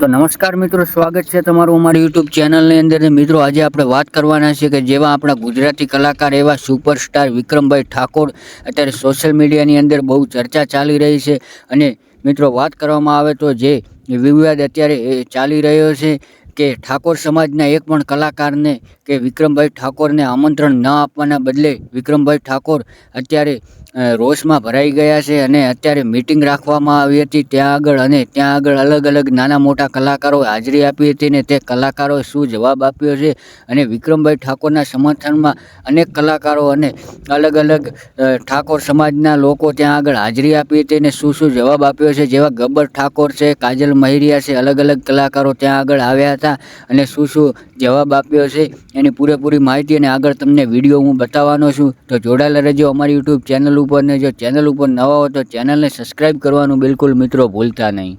તો નમસ્કાર મિત્રો, સ્વાગત છે તમારું અમારી યુટ્યુબ ચેનલની અંદર. મિત્રો, આજે આપણે વાત કરવાના છે કે જેવા આપણા ગુજરાતી કલાકાર એવા સુપરસ્ટાર વિક્રમભાઈ ઠાકોર અત્યારે સોશિયલ મીડિયાની અંદર બહુ ચર્ચા ચાલી રહી છે. અને મિત્રો, વાત કરવામાં આવે તો જે વિવાદ અત્યારે ચાલી રહ્યો છે કે ઠાકોર સમાજના એક પણ કલાકારને કે વિક્રમભાઈ ઠાકોરને આમંત્રણ ન આપવાના બદલે વિક્રમભાઈ ઠાકોર અત્યારે રોષમાં ભરાઈ ગયા છે અને અત્યારે મિટિંગ રાખવામાં આવી હતી. ત્યાં આગળ અને ત્યાં આગળ અલગ અલગ નાના મોટા કલાકારોએ હાજરી આપી હતી ને તે કલાકારોએ શું જવાબ આપ્યો છે અને વિક્રમભાઈ ઠાકોરના સમર્થનમાં અનેક કલાકારો અને અલગ અલગ ઠાકોર સમાજના લોકો ત્યાં આગળ હાજરી આપી હતી ને શું શું જવાબ આપ્યો છે? જેવા ગબ્બર ઠાકોર છે, કાજલ મહેરિયા છે, અલગ અલગ કલાકારો ત્યાં આગળ આવ્યા હતા અને શું શું જવાબ આપ્યો છે એની પૂરેપૂરી માહિતી અને આગળ તમને વીડિયો હું બતાવવાનો છું. તો જોડાયેલા રહેજો અમારી યુટ્યુબ ચેનલ ઉપર ને જો ચેનલ ઉપર નવા હો તો ચેનલને સબસ્ક્રાઈબ કરવાનું બિલકુલ મિત્રો ભૂલતા નહીં.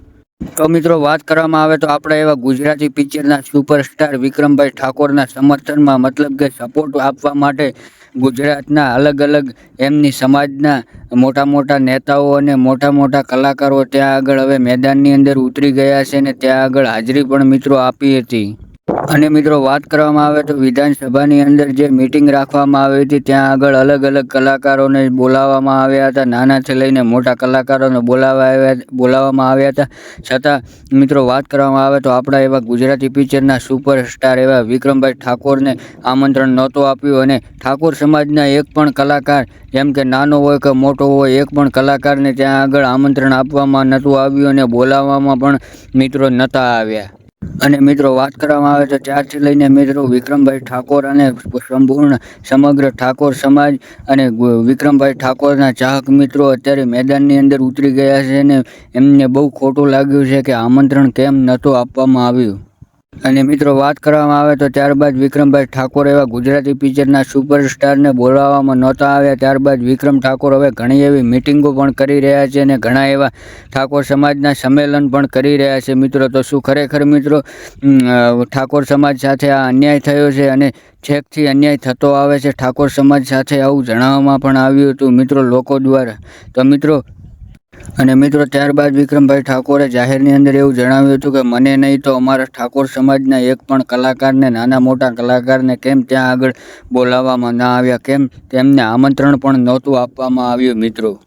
તો મિત્રો વાત કરવામાં આવે તો આપણા એવા ગુજરાતી પિક્ચરના સુપરસ્ટાર વિક્રમભાઈ ઠાકોરના સમર્થનમાં મતલબ કે સપોર્ટ આપવા માટે ગુજરાતના અલગ અલગ એમની સમાજના મોટા મોટા નેતાઓ અને મોટા મોટા કલાકારો ત્યાં આગળ હવે મેદાનની અંદર ઉતરી ગયા છે અને ત્યાં આગળ હાજરી પણ મિત્રો આપી હતી. અને મિત્રો વાત કરવામાં આવે તો વિધાનસભાની અંદર જે મિટિંગ રાખવામાં આવી હતી, ત્યાં આગળ અલગ અલગ કલાકારોને બોલાવવામાં આવ્યા હતા. નાનાથી લઈને મોટા કલાકારોને બોલાવવા આવ્યા, બોલાવવામાં આવ્યા હતા. છતાં મિત્રો વાત કરવામાં આવે તો આપણા એવા ગુજરાતી પિક્ચરના સુપરસ્ટાર એવા વિક્રમભાઈ ઠાકોરને આમંત્રણ નહોતું આપ્યું અને ઠાકોર સમાજના એક પણ કલાકાર, જેમ કે નાનો હોય કે મોટો હોય, એક પણ કલાકારને ત્યાં આગળ આમંત્રણ આપવામાં નહોતું આવ્યું અને બોલાવવામાં પણ મિત્રો નહોતા આવ્યા. અને મિત્રો વાત કરવામાં આવે તો ત્યારથી લઈને મિત્રો વિક્રમભાઈ ઠાકોર અને સંપૂર્ણ સમગ્ર ઠાકોર સમાજ અને વિક્રમભાઈ ઠાકોરના ચાહક મિત્રો અત્યારે મેદાનની અંદર ઉતરી ગયા છે અને એમને બહુ ખોટું લાગ્યું છે કે આમંત્રણ કેમ નહોતું આપવામાં આવ્યું. અને મિત્રો વાત કરવામાં આવે તો ત્યારબાદ વિક્રમભાઈ ઠાકોર એવા ગુજરાતી પિક્ચરના સુપરસ્ટારને બોલાવવામાં નહોતા આવ્યા. ત્યારબાદ વિક્રમ ઠાકોર હવે ઘણી એવી મિટિંગો પણ કરી રહ્યા છે અને ઘણા એવા ઠાકોર સમાજના સંમેલન પણ કરી રહ્યા છે. મિત્રો, તો શું ખરેખર મિત્રો ઠાકોર સમાજ સાથે આ અન્યાય થયો છે અને છેકથી અન્યાય થતો આવે છે? ઠાકોર સમાજ સાથે આવું જણાવવામાં પણ આવ્યું હતું મિત્રો લોકો દ્વારા. તો મિત્રો અને મિત્રો, ત્યારબાદ વિક્રમભાઈ ઠાકોરે જાહેરની અંદર એવું જણાવ્યું હતું કે, મને નહીં તો અમારા ઠાકોર સમાજના એક પણ કલાકારને, નાના મોટા કલાકારને કેમ ત્યાં આગળ બોલાવવામાં ના આવ્યા? કેમ તેમને આમંત્રણ પણ નહોતું આપવામાં આવ્યું? મિત્રો